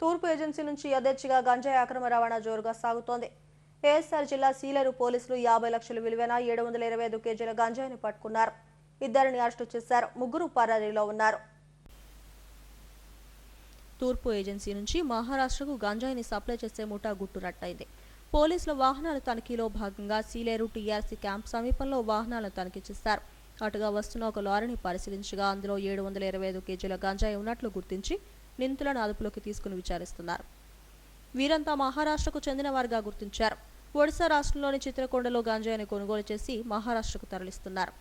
తూర్పు ఏజెన్సీ నుంచి యథేచ్ఛగా గంజాయి అక్రమ రవాణా జోరుగా సాగుతోంది. ఏఎస్ఆర్ జిల్లా సీలేరు పోలీసులు యాభై లక్షల విలువైన ఏడు వందల ఇరవై ఐదు కేజీల గంజాయిని పట్టుకున్నారు. ఇద్దరిని అరెస్టు చేశారు. ముగ్గురు పరారీలో ఉన్నారు. తూర్పు ఏజెన్సీ నుంచి మహారాష్ట్రకు గంజాయిని సప్లై చేసే ముఠా గుట్టురట్టయింది పోలీసుల వాహనాల తనిఖీలో భాగంగా సీలేరు టీఆర్సీ క్యాంప్ సమీపంలో వాహనాలను తనిఖీ చేశారు. అటుగా వస్తున్న ఒక లారీని పరిశీలించగా అందులో ఏడు వందల ఇరవై ఐదు కేజీల గంజాయి ఉన్నట్లు గుర్తించి నిందితులను అదుపులోకి తీసుకుని విచారిస్తున్నారు. వీరంతా మహారాష్ట్రకు చెందిన వారిగా గుర్తించారు. ఒడిశా రాష్ట్రంలోని చిత్రకొండలో గాంజాయిని కొనుగోలు చేసి మహారాష్ట్రకు తరలిస్తున్నారు.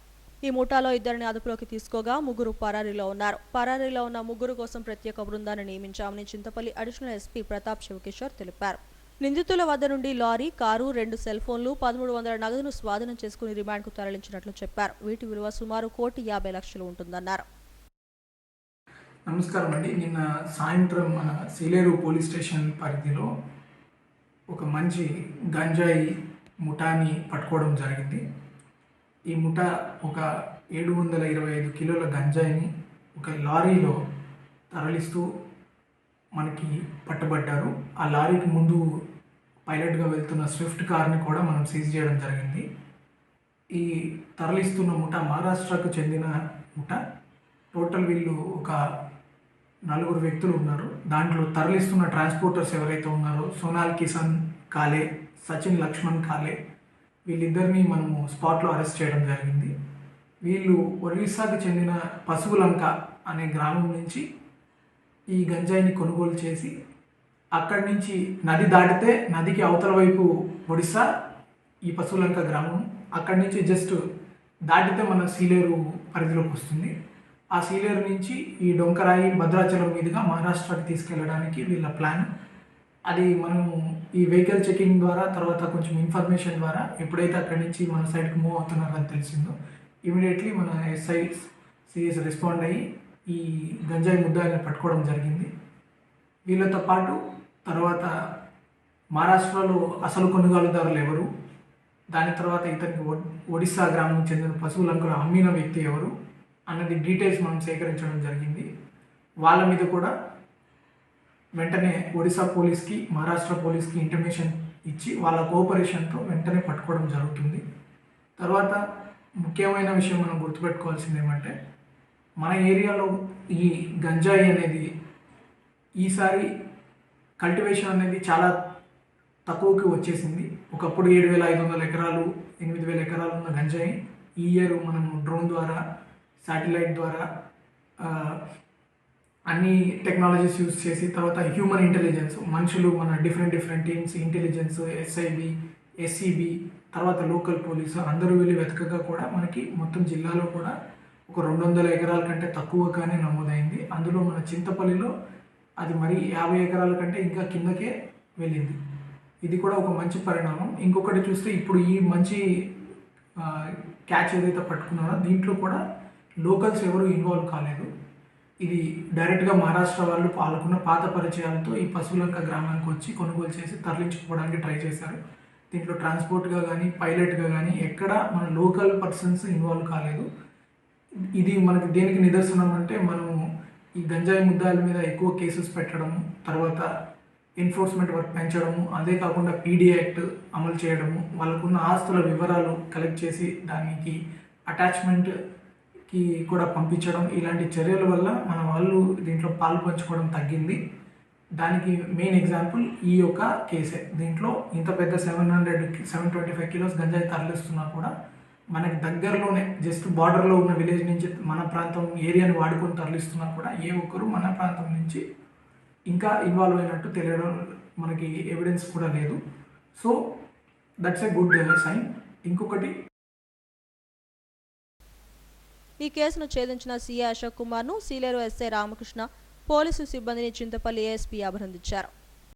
ఈ ముఠాలో ఇద్దరిని అదుపులోకి తీసుకోగా ముగ్గురు పరారీలో ఉన్నారు. పరారీలో ఉన్న ముగ్గురు కోసం ప్రత్యేక బృందాన్ని నియమించామని చింతపల్లి అడిషనల్ ఎస్పీ ప్రతాప్ శివకిషోర్ తెలిపారు. నిందితుల వద్ద నుండి లారీ కారు రెండు సెల్ ఫోన్లు పదమూడు వందల నగదును స్వాధీనం చేసుకుని రిమాండ్కు తరలించినట్లు చెప్పారు. వీటి విలువ సుమారు కోటి యాభై లక్షలు ఉంటుందన్నారు. నమస్కారం అండి. నిన్న సాయంత్రం మన సీలేరు పోలీస్ స్టేషన్ పరిధిలో ఒక మంచి గంజాయి ముఠాని పట్టుకోవడం జరిగింది. ఈ ముఠా ఒక ఏడు వందల ఇరవై ఐదు కిలోల గంజాయిని ఒక లారీలో తరలిస్తూ మనకి పట్టబడ్డారు. ఆ లారీకి ముందు పైలట్గా వెళ్తున్న స్విఫ్ట్ కార్ని కూడా మనం సీజ్ చేయడం జరిగింది. ఈ తరలిస్తున్న ముఠ మహారాష్ట్రకు చెందిన ముఠ. టోటల్ వీళ్ళు ఒక నలుగురు వ్యక్తులు ఉన్నారు. దాంట్లో తరలిస్తున్న ట్రాన్స్పోర్టర్స్ ఎవరైతే ఉన్నారో సోనాల్ కిసాన్ కాలే సచిన్ లక్ష్మణ్ కాలే వీళ్ళిద్దరిని మనము స్పాట్లో అరెస్ట్ చేయడం జరిగింది. వీళ్ళు ఒరిస్సాకు చెందిన పశువులంక అనే గ్రామం నుంచి ఈ గంజాయిని కొనుగోలు చేసి అక్కడి నుంచి నది దాటితే నదికి అవతల వైపు ఒడిస్సా ఈ పశువులంక గ్రామం. అక్కడి నుంచి జస్ట్ దాటితే మన సీలేరు పరిధిలోకి వస్తుంది. ఆ సీలేరు నుంచి ఈ డొంకరాయి భద్రాచలం మీదుగా మహారాష్ట్రకి తీసుకెళ్ళడానికి వీళ్ళ ప్లాన్. అది మనం ఈ వెహికల్ చెకింగ్ ద్వారా తర్వాత కొంచెం ఇన్ఫర్మేషన్ ద్వారా ఎప్పుడైతే అక్కడి నుంచి మన సైడ్కి మూవ్ అవుతున్నారని తెలిసిందో ఇమీడియట్లీ మన ఎస్ఐ సిఎస్ రెస్పాండ్ అయ్యి ఈ గంజాయి ముద్దాయిని పట్టుకోవడం జరిగింది. వీళ్ళతో పాటు తర్వాత మహారాష్ట్రలో అసలు కొనుగోలుదారులు ఎవరు? దాని తర్వాత ఇతనికి ఒ- ఒడిస్సా గ్రామం చెందిన పశువులంకలు అమ్మిన వ్యక్తి ఎవరు? అన్నది డీటెయిల్స్ మనం సేకరించడం జరిగింది. వాళ్ళ మీద కూడా వెంటనే ఒడిశా పోలీస్కి మహారాష్ట్ర పోలీస్కి ఇంటిమేషన్ ఇచ్చి వాళ్ళ కోఆపరేషన్తో వెంటనే పట్టుకోవడం జరుగుతుంది. తర్వాత ముఖ్యమైన విషయం మనం గుర్తుపెట్టుకోవాల్సింది ఏమంటే మన ఏరియాలో ఈ గంజాయి అనేది ఈసారి కల్టివేషన్ అనేది చాలా తక్కువకి వచ్చేసింది. ఒకప్పుడు ఏడు వేల ఐదు వందల ఎకరాలు ఎనిమిది వేల ఎకరాలు ఉన్న గంజాయి ఈ ఇయర్ మనం డ్రోన్ ద్వారా శాటిలైట్ ద్వారా అన్ని టెక్నాలజీస్ యూస్ చేసి తర్వాత హ్యూమన్ ఇంటెలిజెన్స్ మనుషులు మన different different teams intelligence SIB SCB తర్వాత లోకల్ పోలీసు అందరూ వెళ్ళి వెతకగా కూడా మనకి మొత్తం జిల్లాలో కూడా ఒక రెండు వందల ఎకరాల కంటే తక్కువగానే నమోదైంది. అందులో మన చింతపల్లిలో అది మరి యాభై ఎకరాల కంటే ఇంకా కిందకే వెళ్ళింది. ఇది కూడా ఒక మంచి పరిణామం. ఇంకొకటి చూస్తే ఇప్పుడు ఈ మంచి క్యాచ్ ఏదైతే పట్టుకున్నారో దీంట్లో కూడా లోకల్స్ ఎవరు ఇన్వాల్వ్ కాలేదు. ఇది డైరెక్ట్గా మహారాష్ట్ర వాళ్ళు పాల్గొన్న పాత పరిచయాలతో ఈ పశువులంక గ్రామానికి వచ్చి కొనుగోలు చేసి తరలించుకోవడానికి ట్రై చేశారు. దీంట్లో ట్రాన్స్పోర్ట్గా కానీ పైలట్గా కానీ ఎక్కడ మన లోకల్ పర్సన్స్ ఇన్వాల్వ్ కాలేదు. ఇది మనకి దేనికి నిదర్శనం అంటే మనము ఈ గంజాయి ముద్దాల మీద ఎక్కువ కేసెస్ పెట్టడం తర్వాత ఎన్ఫోర్స్మెంట్ వర్క్ పెంచడము అదే కాకుండా పీడీ యాక్ట్ అమలు చేయడము వాళ్ళకున్న ఆస్తుల వివరాలు కలెక్ట్ చేసి దానికి అటాచ్మెంట్ కి కూడా పంపించడం ఇలాంటి చర్యల వల్ల మన వాళ్ళు దీంట్లో పాల్పంచుకోవడం తగ్గింది. దానికి మెయిన్ ఎగ్జాంపుల్ ఈ యొక్క కేసే. దీంట్లో ఇంత పెద్ద seven hundred seven twenty five kilos గంజాయి తరలిస్తున్నా కూడా మనకి దగ్గరలోనే జస్ట్ బార్డర్లో ఉన్న విలేజ్ నుంచి మన ప్రాంతం ఏరియాని వాడుకొని తరలిస్తున్నా కూడా ఏ ఒక్కరు మన ప్రాంతం నుంచి ఇంకా ఇన్వాల్వ్ అయినట్టు తెలియడం మనకి ఎవిడెన్స్ కూడా లేదు. So that's a good sign ఇంకొకటి ఈ కేసును ఛేదించిన సీఏ అశోక్ కుమార్ను సీలేరు ఎస్ఐ రామకృష్ణ పోలీసు సిబ్బందిని చింతపల్లి ఏఎస్పీ అభినందించారు.